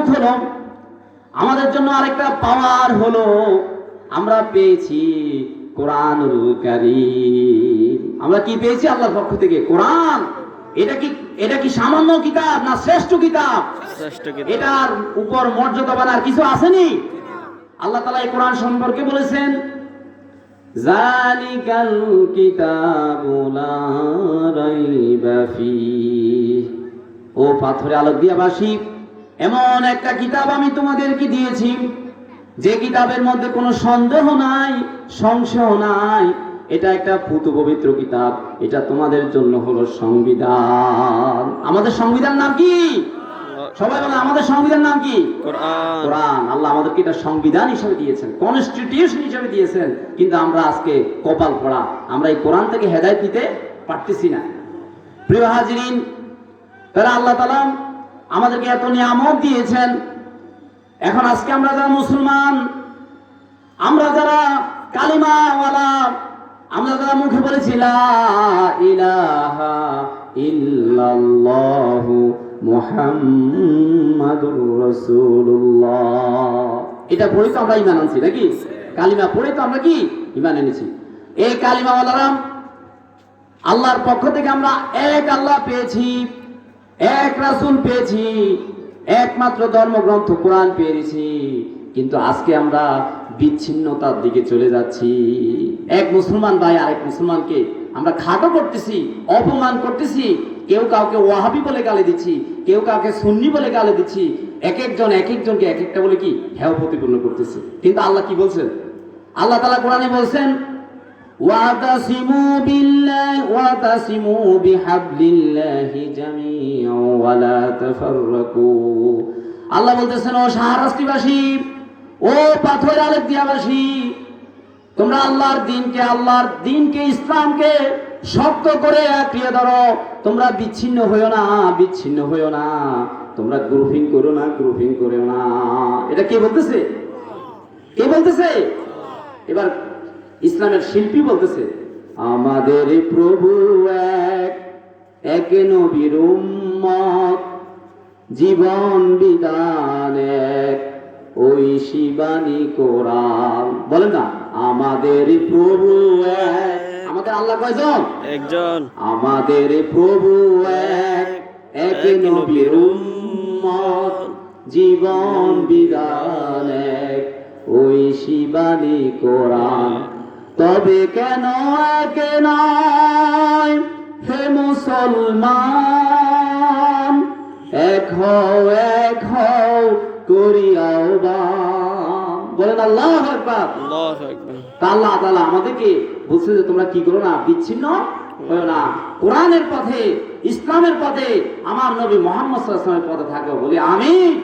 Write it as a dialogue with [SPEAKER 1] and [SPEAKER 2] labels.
[SPEAKER 1] নিয়ামত হলো আমাদের জন্য আরেকটা পাওয়ার হলো আমরা পেয়েছি কোরআনুল কারীম। আমরা কি পেয়েছি আল্লাহর পক্ষ থেকে? কোরআন। এটা কি এটা কি সামান্য কিতাব না শ্রেষ্ঠ কিতাব?
[SPEAKER 2] শ্রেষ্ঠ
[SPEAKER 1] এটার উপর মর্যাদাবান আর কিছু আসেনি? আল্লাহ তালা এই কোরআন সম্পর্কে বলেছেন জালিকাল কিতাবু লা রাইবা ফীহ। ও পাথরে আলোক দিয়াবাসী এমন একটা কিতাব আমি তোমাদেরকে দিয়েছি। যে কিতাবের মধ্যে কোনো সন্দেহ নাই সংশয় নাই। এটা একটা পুত পবিত্র কিতাব। এটা তোমাদের জন্য হলো সংবিধান। আমাদের সংবিধান নাম কি? সবাই বলে আমাদের সংবিধান নাম কি?
[SPEAKER 2] কোরআন।
[SPEAKER 1] আল্লাহ আমাদেরকে এটা সংবিধান হিসেবে দিয়েছেন কনস্টিটিউশন হিসেবে দিয়েছেন। কিন্তু আমরা আজকে কপাল পড়া। আমরা এই কোরআন থেকে হেদায়ত দিতে পারতেছি না। প্রিয় হাজিরিন তারা আল্লাহ তালা আমাদেরকে এত নিয়ামত দিয়েছেন। এখন আজকে আমরা যারা মুসলমান, আমরা যারা কালিমাওয়ালা, আমরা যারা মুখে বলেছি এটা পড়ে তো আমরা ইমান আনছি নাকি? কালিমা পড়ে তো আমরা কি? ইমান এনেছি। এই কালিমাওয়ালারা আল্লাহর পক্ষ থেকে আমরা এক আল্লাহ পেয়েছি। এক রাসূল পেয়েছি, একমাত্র ধর্মগ্রন্থ কোরআন পেয়েছি কিন্তু আজকে আমরা বিচ্ছিন্নতার দিকে চলে যাচ্ছি। এক মুসলমান ভাই আরেক মুসলমানকে আমরা খাটো করতেছি, অপমান করতেছি, কেউ কাউকে ওয়াহাবি বলে গালে দিচ্ছি, কেউ কাউকে সুন্নি বলে গালে দিচ্ছি, এক একজন, এক একজনকে এক একটা বলে কি হেয় প্রতিপূর্ণ করতেছি। কিন্তু আল্লাহ কি বলছেন? আল্লাহ তালা কোরআনে বলছেন واعتصموا بالله واعتصموا بحبل الله جميعا ولا تفرقوا আল্লাহ বলতেছেন ও শাহরাস্তিবাসী ও পাথর আলেক দিয়াবাসী তোমরা আল্লাহর দিনকে আল্লাহর দিনকে ইসলামকে শক্ত করে আঁকড়িয়ে ধরো তোমরা বিচ্ছিন্ন হইও না বিচ্ছিন্ন হইও না তোমরা গ্রুপিং করো না গ্রুপিং করো না এটা কে বলতেছে কে বলতেছে এবার ইসলামের শিল্পী বলতেছে আমাদের প্রভু এক এক নবীর উম্মত জীবন বিধান এক ওই শিবানী কোরআন। বলেন না আমাদের প্রভু এক। আমাদের আল্লাহ কয়জন?
[SPEAKER 2] একজন।
[SPEAKER 1] আমাদের প্রভু এক এক নবীর উম্মত জীবন বিধান এক ওই শিবানী কোরআন। তবে কেন এক নয়? হে মুসলমান এক হও এক হও করিয়াও বা। বলেন আল্লাহ একবার
[SPEAKER 2] আল্লাহু আকবার।
[SPEAKER 1] তা আল্লাহ তাআলা আমাদেরকে বলছে যে তোমরা কি করো না বিচ্ছিন্ন হয়েও না। কোরআনের পথে ইসলামের পথে আমার নবী মোহাম্মদ আলাইহি পথে থাকো বলি আমি